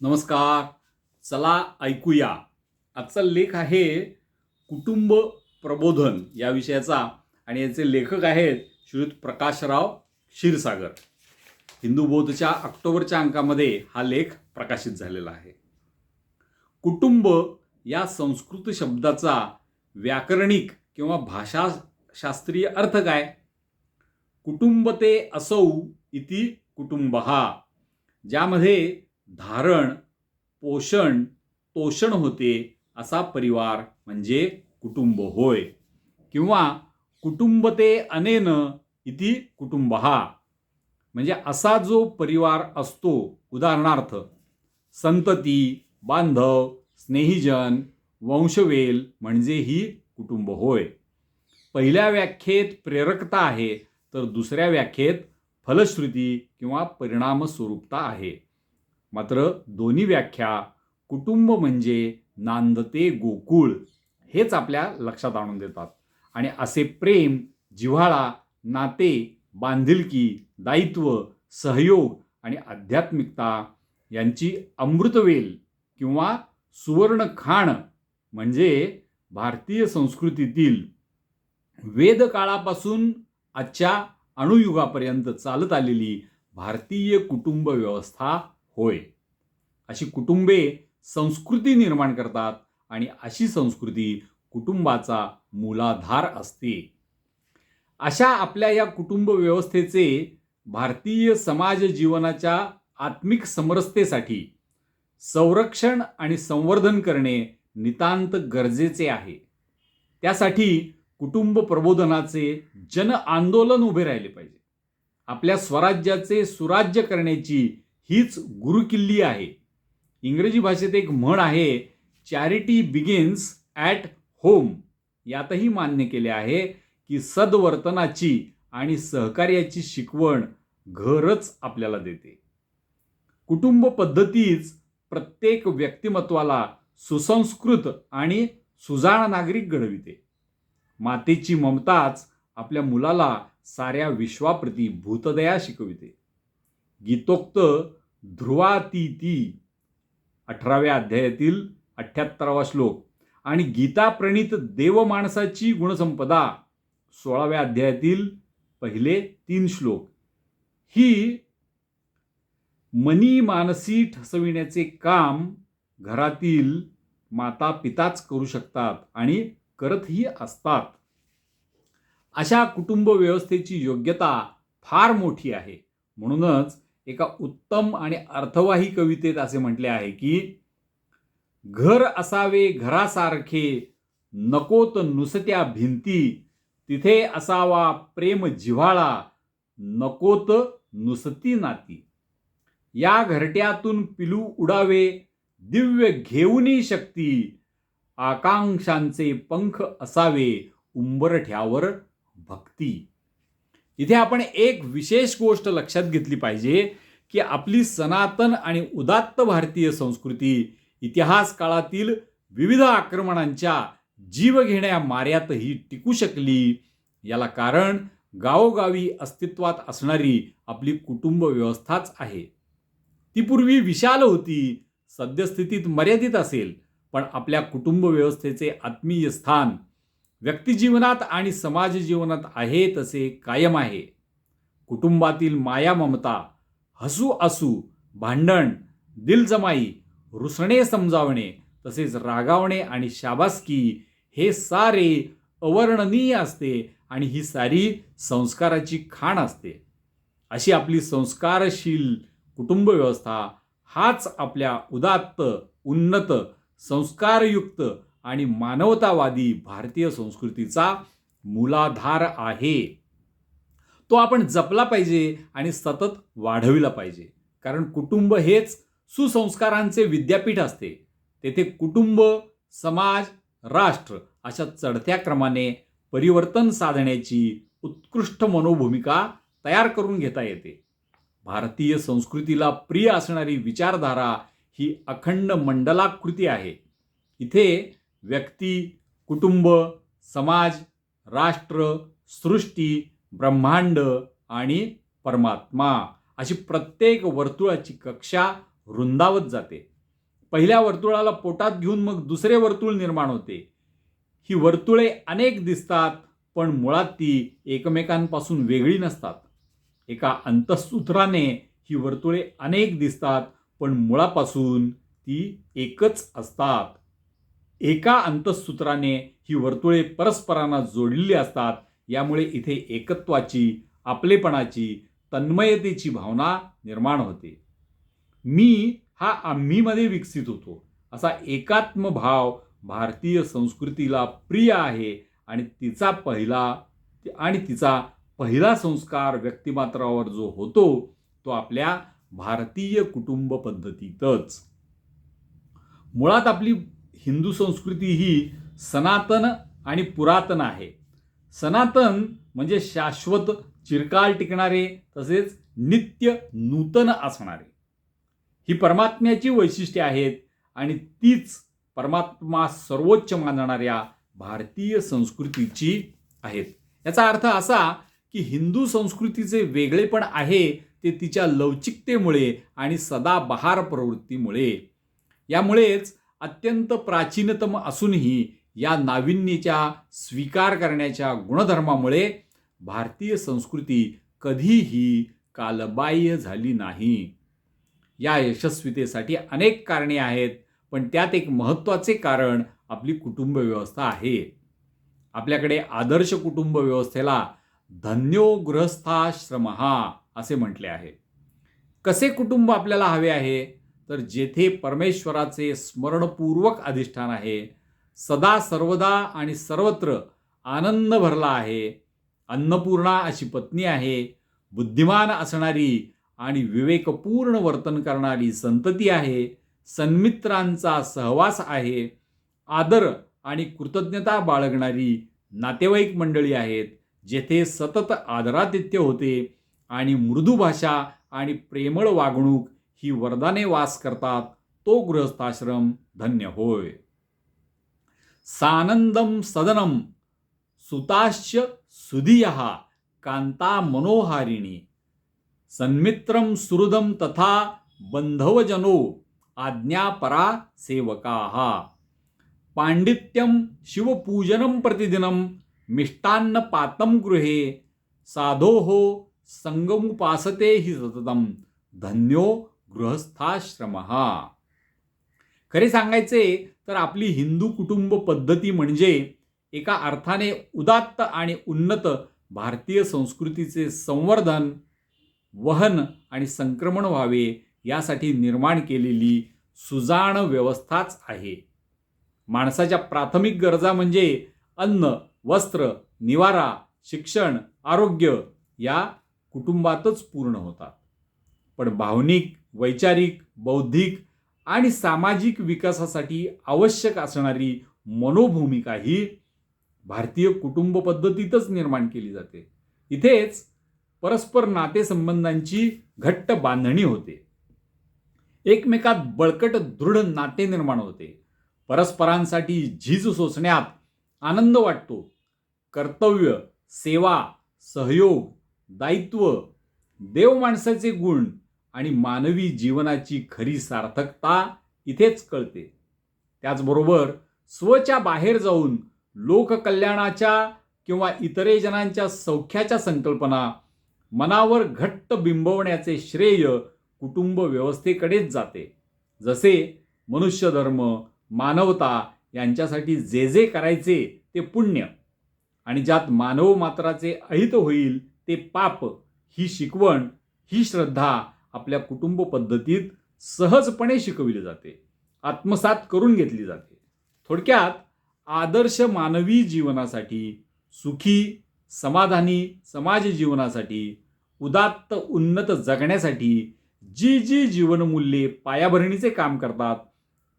नमस्कार. चला ऐकूया. आजचा लेख आहे कुटुंब प्रबोधन या विषयाचा आणि याचे लेखक आहेत श्रीयुत प्रकाशराव क्षीरसागर. हिंदू बौद्धच्या ऑक्टोबरच्या अंकामध्ये हा लेख प्रकाशित झालेला आहे. कुटुंब या संस्कृत शब्दाचा व्याकरणिक किंवा भाषाशास्त्रीय अर्थ काय? कुटुंब ते असौ इति कुटुंब. हा ज्यामध्ये धारण पोषण तोषण होते असा परिवार म्हणजे कुटुंब होय. किंवा कुटुंब ते अनेन इति कुटुंब. हा म्हणजे असा जो परिवार असतो उदाहरणार्थ संतती बांधव स्नेहीजन वंशवेल म्हणजे ही कुटुंब होय. पहिल्या व्याख्येत प्रेरकता आहे तर दुसऱ्या व्याख्येत फलश्रुती किंवा परिणामस्वरूपता आहे. मात्र दोन्ही व्याख्या कुटुंब म्हणजे नांदते गोकुळ हेच आपल्या लक्षात आणून देतात. आणि असे प्रेम जिव्हाळा नाते बांधिलकी दायित्व सहयोग आणि आध्यात्मिकता यांची अमृतवेल किंवा सुवर्ण खाण म्हणजे भारतीय संस्कृतीतील वेदकाळापासून आजच्या अणुयुगापर्यंत चालत आलेली भारतीय कुटुंब व्यवस्था होय. अशी कुटुंबे संस्कृती निर्माण करतात आणि अशी संस्कृती कुटुंबाचा मूलाधार असते. अशा आपल्या या कुटुंब व्यवस्थेचे भारतीय समाज जीवनाच्या आत्मिक समरसतेसाठी संरक्षण आणि संवर्धन करणे नितांत गरजेचे आहे. त्यासाठी कुटुंब प्रबोधनाचे जन आंदोलन उभे राहिले पाहिजे. आपल्या स्वराज्याचे सुराज्य करण्याची हीच गुरुकिल्ली आहे. इंग्रजी भाषेत एक म्हण आहे चॅरिटी बिगिन्स ॲट होम यातही मान्य केले आहे की सद्वर्तनाची आणि सहकार्याची शिकवण घरच आपल्याला देते. कुटुंब पद्धतीच प्रत्येक व्यक्तिमत्वाला सुसंस्कृत आणि सुजाण नागरिक घडविते. मातेची ममताच आपल्या मुलाला साऱ्या विश्वाप्रती भूतदया शिकविते. गीतोक्त ध्रुवाती ती अठराव्या अध्यायातील अठ्ठ्याहत्तरावा श्लोक. आणि गीता प्रणीत देव माणसाची गुणसंपदा सोळाव्या अध्यायातील पहिले तीन श्लोक. ही मनी मानसी ठसविण्याचे काम घरातील माता पिताच करू शकतात आणि करतही असतात. अशा कुटुंब व्यवस्थेची योग्यता फार मोठी आहे. म्हणूनच एका उत्तम आणि अर्थवाही कवितेत असे म्हटले आहे की घर असावे घरासारखे नकोत नुसत्या भिंती तिथे असावा प्रेम जिव्हाळा नकोत नुसती नाती. या घरट्यातून पिलू उडावे दिव्य घेऊनी शक्ती आकांक्षांचे पंख असावे उंबरठ्यावर भक्ती. इथे आपण एक विशेष गोष्ट लक्षात घेतली पाहिजे की आपली सनातन आणि उदात्त भारतीय संस्कृती इतिहास काळातील विविध आक्रमणांच्या जीव घेण्या माऱ्यातही टिकू शकली. याला कारण गावोगावी अस्तित्वात असणारी आपली कुटुंब व्यवस्थाच आहे. ती पूर्वी विशाल होती सद्यस्थितीत मर्यादित असेल पण आपल्या कुटुंब व्यवस्थेचे आत्मीय स्थान व्यक्तिजीवनात आणि समाज जीवनात आहे तसे कायम आहे. कुटुंबातील माया ममता हसू असू भांडण दिलजमाई रुसणे समजावणे तसेच रागावणे आणि शाबासकी हे सारे अवर्णनीय असते आणि ही सारी संस्काराची खाण असते. अशी आपली संस्कारशील कुटुंबव्यवस्था हाच आपल्या उदात्त उन्नत संस्कारयुक्त आणि मानवतावादी भारतीय संस्कृतीचा मूलाधार आहे. तो आपण जपला पाहिजे आणि सतत वाढविला पाहिजे. कारण कुटुंब हेच सुसंस्कारांचे विद्यापीठ असते. तेथे कुटुंब समाज राष्ट्र अशा चढत्या क्रमाने परिवर्तन साधण्याची उत्कृष्ट मनोभूमिका तयार करून घेता येते. भारतीय संस्कृतीला प्रिय असणारी विचारधारा ही अखंड मंडलाकृती आहे. इथे व्यक्ती कुटुंब समाज राष्ट्र सृष्टी ब्रह्मांड आणि परमात्मा अशी प्रत्येक वर्तुळाची कक्षा रुंदावत जाते. पहिल्या वर्तुळाला पोटात घेऊन मग दुसरे वर्तुळ निर्माण होते. ही वर्तुळे अनेक दिसतात पण मुळात ती एकमेकांपासून वेगळी नसतात. एका अंतसूत्राने ही वर्तुळे अनेक दिसतात पण मुळापासून ती एकच असतात. एका अंतसूत्राने ही वर्तुळे परस्परांना जोडलेली असतात यामुळे इथे एकत्वाची आपलेपणाची तन्मयतेची भावना निर्माण होते. मी हा आम्हीमध्ये विकसित होतो. असा एकात्म भाव भारतीय संस्कृतीला प्रिय आहे आणि तिचा पहिला आणि तिचा पहिला संस्कार व्यक्तिमात्रावर जो होतो तो आपल्या भारतीय कुटुंब पद्धतीतच. मुळात आपली हिंदू संस्कृती ही सनातन आणि पुरातन आहे. सनातन म्हणजे शाश्वत चिरकाल टिकणारे तसेच नित्य नूतन असणारे. ही परमात्म्याची वैशिष्ट्ये आहेत आणि तीच परमात्मा सर्वोच्च मानणाऱ्या भारतीय संस्कृतीची आहेत. याचा अर्थ असा की हिंदू संस्कृतीचे वेगळेपण आहे ते तिच्या लवचिकतेमुळे आणि सदाबहार प्रवृत्तीमुळे. यामुळेच अत्यंत प्राचीनतम असूनही या नाविन्यच्या स्वीकार करण्याच्या गुणधर्मामुळे भारतीय संस्कृती कधीही कालबाह्य झाली नाही. या यशस्वीतेसाठी अनेक कारणे आहेत पण त्यात एक महत्त्वाचे कारण आपली कुटुंब व्यवस्था आहे. आपल्याकडे आदर्श कुटुंब व्यवस्थेला धन्यो गृहस्थाश्रम असे म्हटले आहे. कसे कुटुंब आपल्याला हवे आहे? तर जेथे परमेश्वराचे स्मरणपूर्वक अधिष्ठान आहे सदा सर्वदा आणि सर्वत्र आनंद भरला आहे अन्नपूर्णा अशी पत्नी आहे बुद्धिमान असणारी आणि विवेकपूर्ण वर्तन करणारी संतती आहे सन्मित्रांचा सहवास आहे आदर आणि कृतज्ञता बाळगणारी नातेवाईक मंडळी आहेत जेथे सतत आदरातिथ्य होते आणि मृदू भाषा आणि प्रेमळ वागणूक ही वरदाने वास करतात तो गृहस्थाश्रम धन्य होय. सानंदम सदनम सुताश्च सुधिय कांता मनोहारिणी सन्मित्रम सुहृदम तथा बंधवजनो आज्ञापरा सेवका. पांडित्यम शिवपूजनम प्रतिदिनम मिष्टान्न पातम गृहे साधोहो संगमुपासते हि सततम धन्यो गृहस्थाश्रम. खरे सांगायचे तर आपली हिंदू कुटुंब पद्धती म्हणजे एका अर्थाने उदात्त आणि उन्नत भारतीय संस्कृतीचे संवर्धन वहन आणि संक्रमण व्हावे यासाठी निर्माण केलेली सुजाण व्यवस्थाच आहे. माणसाच्या प्राथमिक गरजा म्हणजे अन्न वस्त्र निवारा शिक्षण आरोग्य या कुटुंबातच पूर्ण होतात. पण भावनिक वैचारिक बौद्धिक आणि सामाजिक विकासासाठी आवश्यक असणारी मनोभूमिका ही भारतीय कुटुंब पद्धतीतच निर्माण केली जाते. इथेच परस्पर नातेसंबंधांची घट्ट बांधणी होते. एकमेकात बळकट दृढ नाते निर्माण होते. परस्परांसाठी झीज सोसण्यात आनंद वाटतो. कर्तव्य सेवा सहयोग दायित्व देव माणसाचे गुण आणि मानवी जीवनाची खरी सार्थकता इथेच कळते. त्याचबरोबर स्वच्या बाहेर जाऊन लोककल्याणाच्या किंवा इतरे जणांच्या सौख्याच्या संकल्पना मनावर घट्ट बिंबवण्याचे श्रेय कुटुंब व्यवस्थेकडेच जाते. जसे मनुष्यधर्म मानवता यांच्यासाठी जे जे करायचे ते पुण्य आणि ज्यात मानव मात्राचे अहित होईल ते पाप ही शिकवण ही श्रद्धा आपल्या कुटुंब पद्धतीत सहजपणे शिकविली जाते. आत्मसात करून घेतली जाते. थोडक्यात आदर्श मानवी जीवनासाठी सुखी समाधानी समाज जीवनासाठी उदात्त उन्नत जगण्यासाठी जी जी जीवनमूल्ये पायाभरणीचे काम करतात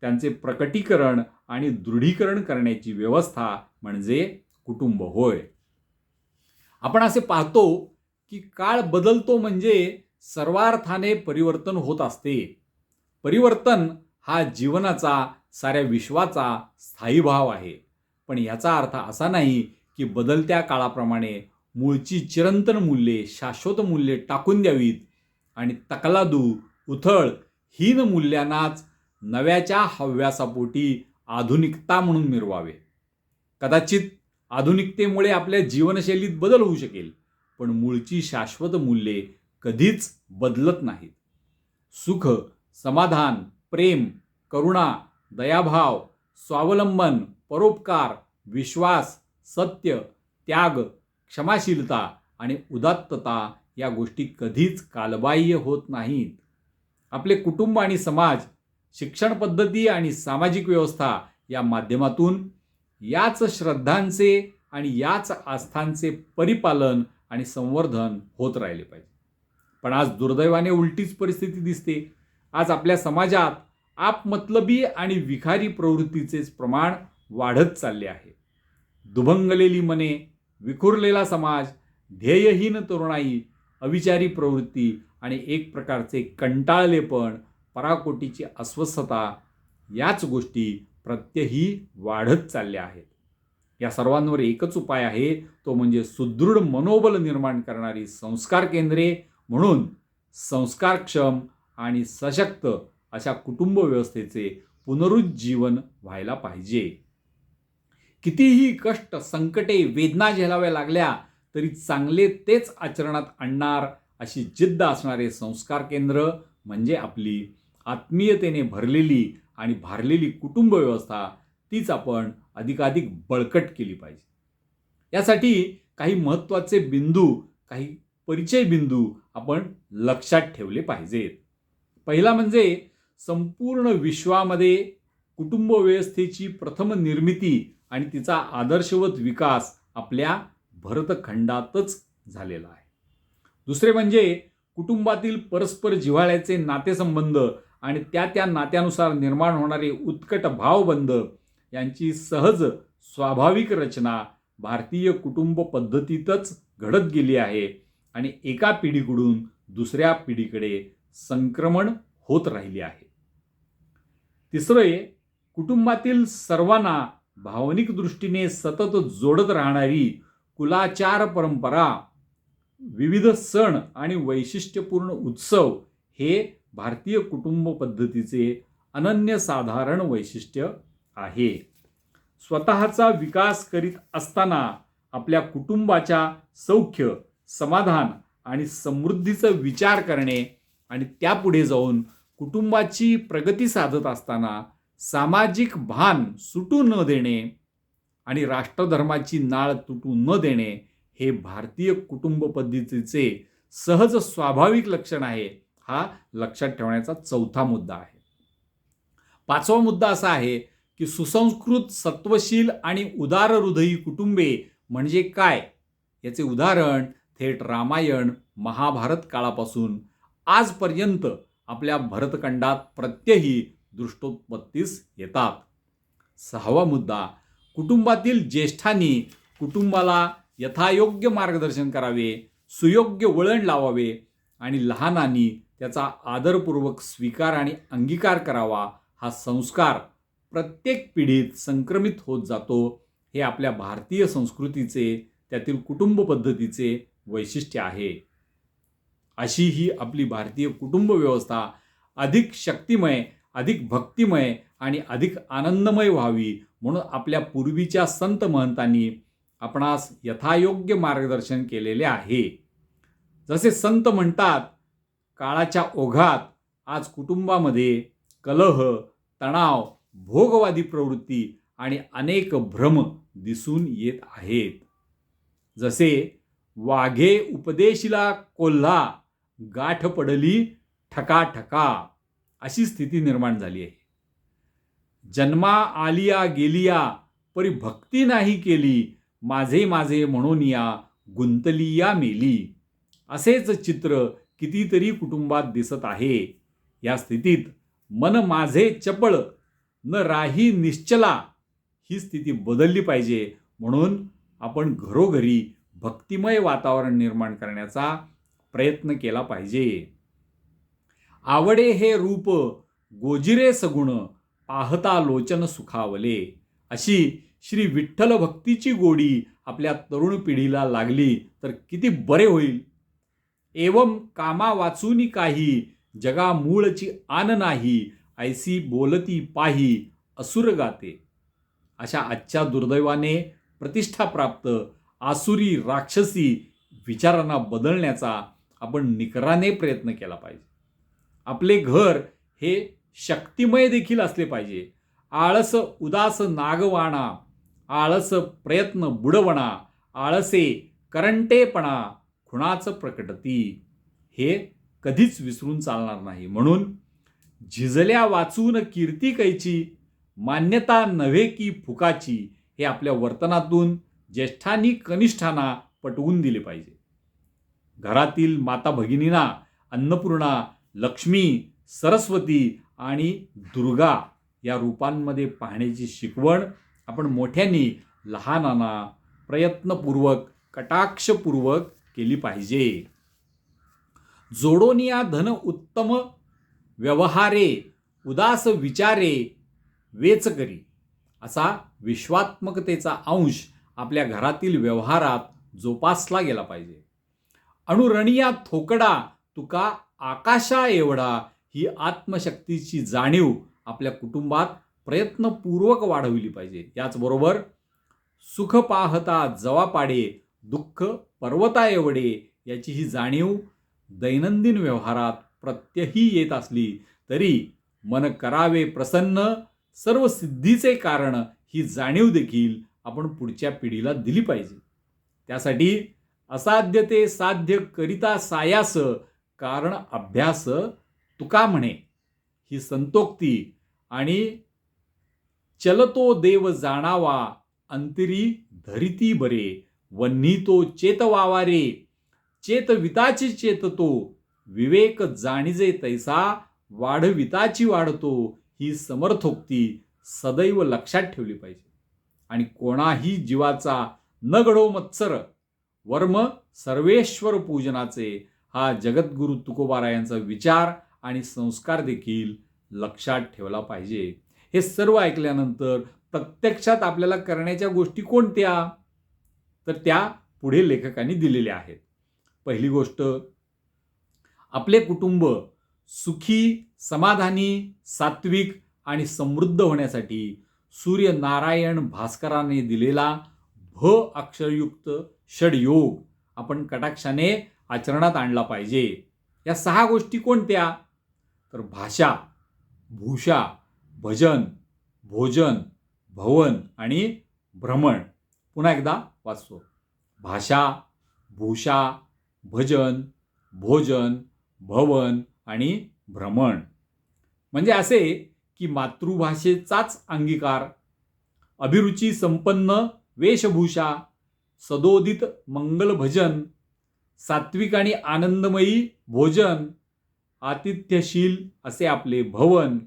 त्यांचे प्रकटीकरण आणि दृढीकरण करण्याची व्यवस्था म्हणजे कुटुंब होय. आपण असे पाहतो की काळ बदलतो म्हणजे सर्वार्थाने परिवर्तन होत असते. परिवर्तन हा जीवनाचा साऱ्या विश्वाचा स्थायी भाव आहे. पण याचा अर्थ असा नाही की बदलत्या काळाप्रमाणे मूळची चिरंतन मूल्ये शाश्वत मूल्ये टाकून द्यावीत आणि तकलादू उथळ हीन मूल्यांनाच नव्याच्या हव्यासापोटी आधुनिकता म्हणून मिरवावे. कदाचित आधुनिकतेमुळे आपल्या जीवनशैलीत बदल होऊ शकेल पण मूळची शाश्वत मूल्ये कधीच बदलत नाहीत. सुख समाधान प्रेम करुणा दयाभाव स्वावलंबन परोपकार विश्वास सत्य त्याग क्षमाशीलता आणि उदात्तता या गोष्टी कधीच कालबाह्य होत नाहीत. आपले कुटुंब आणि समाज शिक्षण पद्धती आणि सामाजिक व्यवस्था या माध्यमातून याच श्रद्धांचे आणि याच आस्थांचे परिपालन आणि संवर्धन होत राहिले पाहिजे. पण आज दुर्दैवाने उलटीच परिस्थिती दिसते. आज आपल्या समाजात आपमतलबी आणि विखारी प्रवृत्तीचेच प्रमाण वाढत चालले आहे. दुभंगलेली मने विखुरलेला समाज ध्येयहीन तरुणाई अविचारी प्रवृत्ती आणि एक प्रकारचे कंटाळलेपण पराकोटीची अस्वस्थता याच गोष्टी प्रत्यही वाढत चालल्या आहेत. या सर्वांवर एकच उपाय आहे तो म्हणजे सुदृढ मनोबल निर्माण करणारी संस्कार केंद्रे म्हणून संस्कारक्षम आणि सशक्त अशा कुटुंब व्यवस्थेचे पुनरुज्जीवन व्हायला पाहिजे. कितीही कष्ट संकटे वेदना झेलाव्या लागल्या तरी चांगले तेच आचरणात आणणार अशी जिद्द असणारे संस्कार केंद्र म्हणजे आपली आत्मीयतेने भरलेली आणि भारलेली कुटुंब व्यवस्था तीच आपण अधिकाधिक बळकट केली पाहिजे. यासाठी काही महत्त्वाचे बिंदू काही परिचय बिंदू आपण लक्षात ठेवले पाहिजेत. पहिला म्हणजे संपूर्ण विश्वामध्ये कुटुंब व्यवस्थेची प्रथम निर्मिती आणि तिचा आदर्शवत विकास आपल्या भरतखंडातच झालेला आहे. दुसरे म्हणजे कुटुंबातील परस्पर जिव्हाळ्याचे नातेसंबंध आणि त्या त्या नात्यानुसार निर्माण होणारे उत्कट भावबंध यांची सहज स्वाभाविक रचना भारतीय कुटुंब पद्धतीतच घडत गेली आहे. आणि एका पिढीकडून दुसऱ्या पिढीकडे संक्रमण होत राहिली आहे. तिसरे कुटुंबातील सर्वांना भावनिक दृष्टीने सतत जोडत राहणारी कुलाचार परंपरा विविध सण आणि वैशिष्ट्यपूर्ण उत्सव हे भारतीय कुटुंब पद्धतीचे अनन्यसाधारण वैशिष्ट्य आहे. स्वतःचा विकास करीत असताना आपल्या कुटुंबाच्या सौख्य समाधान आणि समृद्धीचा विचार करणे आणि त्यापुढे जाऊन कुटुंबाची प्रगती साधत असताना सामाजिक भान सुटू न देणे आणि राष्ट्रधर्माची नाळ तुटू न देणे हे भारतीय कुटुंब पद्धतीचे सहज स्वाभाविक लक्षण आहे. हा लक्षात ठेवण्याचा चौथा मुद्दा आहे. पाचवा मुद्दा असा आहे की सुसंस्कृत सत्वशील आणि उदार हृदयी कुटुंबे म्हणजे काय? याचे उदाहरण थेट रामायण महाभारत काळापासून आजपर्यंत आपल्या भरतखंडात प्रत्यही दृष्टोत्पत्तीस येतात. सहावा मुद्दा कुटुंबातील ज्येष्ठांनी कुटुंबाला यथायोग्य मार्गदर्शन करावे सुयोग्य वळण लावावे आणि लहानांनी त्याचा आदरपूर्वक स्वीकार आणि अंगीकार करावा हा संस्कार प्रत्येक पिढीत संक्रमित होत जातो हे आपल्या भारतीय संस्कृतीचे त्यातील कुटुंब पद्धतीचे वैशिष्ट्य आहे. अशी ही आपली भारतीय कुटुंब व्यवस्था अधिक शक्तिमय अधिक भक्तिमय आणि अधिक आनंदमय व्हावी म्हणून आपल्या पूर्वीच्या संत महंतांनी आपणास यथायोग्य मार्गदर्शन केलेले आहे. जसे संत म्हणतात काळाच्या ओघात आज कुटुंबामध्ये कलह तणाव भोगवादी प्रवृत्ती आणि अनेक भ्रम दिसून येत आहेत. जसे वाघे उपदेशिला कोल्हा गाठ पडली ठका ठका अशी स्थिती निर्माण झाली आहे. जन्मा आलिया गेलिया परी भक्ती नाही केली माझे माझे म्हणून या गुंतली या मेली. असेच चित्र कितीतरी कुटुंबात दिसत आहे. या स्थितीत मन माझे चपळ न राही निश्चला ही स्थिती बदलली पाहिजे म्हणून आपण घरोघरी भक्तिमय वातावरण निर्माण करण्याचा प्रयत्न केला पाहिजे. आवडे हे रूप गोजिरे सगुण पाहता लोचन सुखावले. अशी श्री विठ्ठल भक्तीची गोडी आपल्या तरुण पिढीला लागली तर किती बरे होईल. एवम कामा वाचूनी काही जगा मूळची आन नाही ऐसी बोलती पाही असुर गाते. अशा आजच्या दुर्दैवाने प्रतिष्ठा प्राप्त आसुरी राक्षसी विचारांना बदलण्याचा आपण निकराने प्रयत्न केला पाहिजे. आपले घर हे शक्तिमय देखील असले पाहिजे. आळस उदास नागवाणा आळस प्रयत्न बुडवणा आळसे करंटेपणा खुणाचं प्रकटती हे कधीच विसरून चालणार नाही. म्हणून झिजल्या वाचून कीर्ती कैची मान्यता नव्हे की फुकाची हे आपल्या वर्तनातून ज्येष्ठांनी कनिष्ठांना पटवून दिले पाहिजे. घरातील माता भगिनींना अन्नपूर्णा लक्ष्मी सरस्वती आणि दुर्गा या रूपांमध्ये पाहण्याची शिकवण आपण मोठ्यांनी लहानांना प्रयत्नपूर्वक कटाक्षपूर्वक केली पाहिजे. जोडोनिया धन उत्तम व्यवहारे उदास विचारे वेच करी असा विश्वात्मकतेचा अंश आपल्या घरातील व्यवहारात जोपासला गेला पाहिजे. अणुरणिया थोकडा तुका आकाशा एवढा ही आत्मशक्तीची जाणीव आपल्या कुटुंबात प्रयत्नपूर्वक वाढवली पाहिजे. याचबरोबर सुख पाहता जवा पाडे दुःख पर्वता एवढे याची ही जाणीव दैनंदिन व्यवहारात प्रत्यही येत असली तरी मन करावे प्रसन्न सर्व सिद्धीचे कारण ही जाणीव देखील आपण पुढच्या पिढीला दिली पाहिजे. त्यासाठी असाध्य ते साध्य करिता सायास कारण अभ्यास तुका म्हणे. ही संतोक्ती आणि चलतो देव जाणावा अंतरी धरिती बरे वन्ही तो चेतवावा रे. चेतविताची चेततो विवेक जाणीजे तैसा वाढविताची वाढतो ही समर्थोक्ती सदैव लक्षात ठेवली पाहिजे. आणि कोणाही जीवाचा न घडो मत्सर वर्म सर्वेश्वर पूजनाचे हा जगद्गुरु तुकोबारायांचा विचार आणि संस्कार देखील लक्षात ठेवला पाहिजे. हे सर्व ऐकल्यानंतर प्रत्यक्षात आपल्याला करण्याच्या गोष्टी कोणत्या? तर त्या पुढे लेखकांनी दिलेल्या आहेत. पहिली गोष्ट आपले कुटुंब सुखी समाधानी सात्विक आणि समृद्ध होण्यासाठी सूर्यनारायण भास्कराने दिलेला भ अक्षरयुक्त षडयोग आपण कटाक्षाने आचरणात आणला पाहिजे. या सहा गोष्टी कोणत्या? तर भाषा भूषा भजन भोजन भवन आणि भ्रमण. पुन्हा एकदा वाचतो. भाषा भूषा भजन भोजन भवन आणि भ्रमण. म्हणजे असे की मातृभाषेचाच अंगीकार. अभिरुची संपन्न वेशभूषा सदोदित मंगल भजन सात्विक आणि आनंदमयी भोजन आतिथ्यशील असे आपले भवन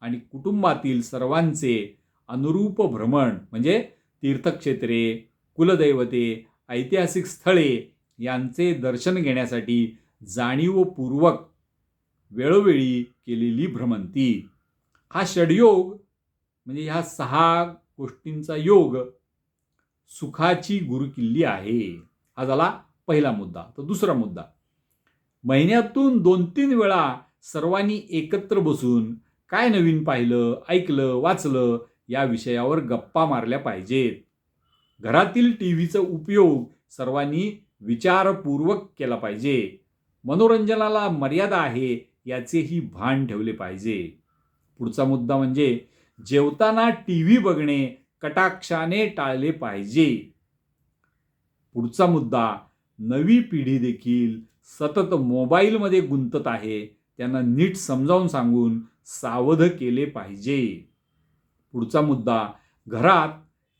आणि कुटुंबातील सर्वांचे अनुरूप भ्रमण म्हणजे तीर्थक्षेत्रे कुलदैवते ऐतिहासिक स्थळे यांचे दर्शन घेण्यासाठी जाणीवपूर्वक वेळोवेळी केलेली भ्रमंती. हा षडयोग म्हणजे ह्या सहा गोष्टींचा योग सुखाची गुरुकिल्ली आहे. हा झाला पहिला मुद्दा. तर दुसरा मुद्दा. महिन्यातून दोन तीन वेळा सर्वांनी एकत्र बसून काय नवीन पाहिलं ऐकलं वाचलं या विषयावर गप्पा मारल्या पाहिजेत. घरातील टी व्हीचा उपयोग सर्वांनी विचारपूर्वक केला पाहिजे. मनोरंजनाला मर्यादा आहे याचेही भान ठेवले पाहिजे. पुढचा मुद्दा म्हणजे जेवताना टी व्ही बघणे कटाक्षाने टाळले पाहिजे. पुढचा मुद्दा नवी पिढी देखील सतत मोबाईलमध्ये गुंतत आहे त्यांना नीट समजावून सांगून सावध केले पाहिजे. पुढचा मुद्दा घरात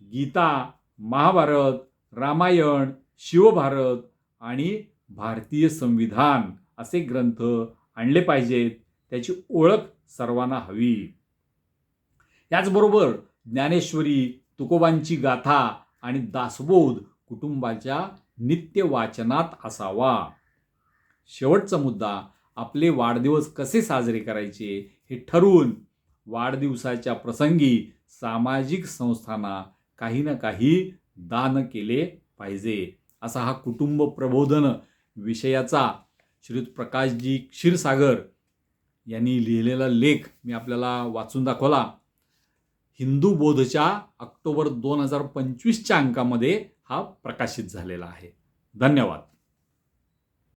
गीता महाभारत रामायण शिवभारत आणि भारतीय संविधान असे ग्रंथ आणले पाहिजेत त्याची ओळख सर्वांना हवी. याचबरोबर ज्ञानेश्वरी तुकोबांची गाथा आणि दासबोध कुटुंबाच्या नित्य वाचनात असावा. शेवटचा मुद्दा आपले वाढदिवस कसे साजरे करायचे हे ठरवून वाढदिवसाच्या प्रसंगी सामाजिक संस्थांना काही ना काही दान केले पाहिजे असा हा कुटुंब प्रबोधन विषयाचा श्रीयुत प्रकाशजी क्षीरसागर यांनी लिहिलेला लेख मी आपल्याला वाचून दाखवला. हिंदू बोधच्या ऑक्टोबर दोन हजार पंचवीसच्या अंकामध्ये हा प्रकाशित झालेला आहे. धन्यवाद.